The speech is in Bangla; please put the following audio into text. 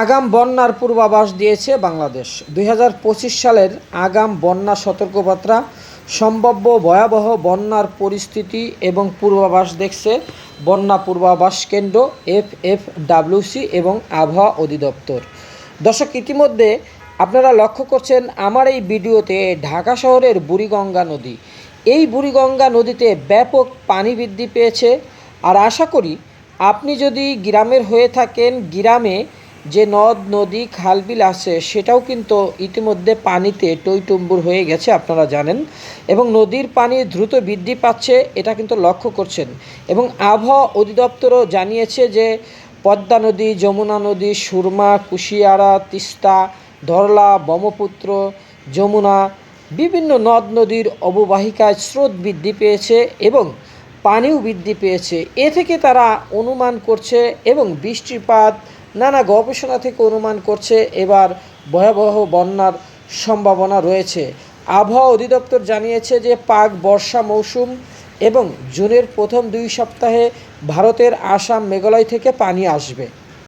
আগাম বন্যার পূর্বাভাস দিয়েছে বাংলাদেশ। দু হাজার পঁচিশ সালের আগাম বন্যা সতর্কবার্তা, সম্ভাব্য ভয়াবহ বন্যার পরিস্থিতি এবং পূর্বাভাস দেখছে বন্যা পূর্বাভাস কেন্দ্র এফ এফ ডাব্লিউসি এবং আবহাওয়া অধিদপ্তর। দর্শক, ইতিমধ্যে আপনারা লক্ষ্য করছেন আমার এই ভিডিওতে ঢাকা শহরের বুড়িগঙ্গা নদী। এই বুড়িগঙ্গা নদীতে ব্যাপক পানি বৃদ্ধি পেয়েছে। আর আশা করি, আপনি যদি গ্রামের হয়ে থাকেন, গ্রামে যে নদ, নদী, খালবিল আছে, সেটাও কিন্তু ইতিমধ্যে পানিতে টইটুম্বুর হয়ে গেছে, আপনারা জানেন। এবং নদীর পানি দ্রুত বৃদ্ধি পাচ্ছে, এটা কিন্তু লক্ষ্য করছেন। এবং আবহাওয়া অধিদপ্তরও জানিয়েছে যে, পদ্মা নদী, যমুনা নদী, সুরমা, কুশিয়ারা, তিস্তা, ধরলা, ব্রহ্মপুত্র, যমুনা, বিভিন্ন নদ নদীর অববাহিকায় স্রোত বৃদ্ধি পেয়েছে এবং পানিও বৃদ্ধি পেয়েছে। এ থেকে তারা অনুমান করছে এবং বৃষ্টিপাত নানা গবেষণা থেকে অনুমান করছে এবার ভয়াবহ বন্যার সম্ভাবনা রয়েছে। আবহাওয়া অধিদপ্তর জানিয়েছে যে পাক বর্ষা মৌসুম এবং জুনের প্রথম দুই সপ্তাহে ভারতের আসাম মেঘালয় থেকে পানি আসবে।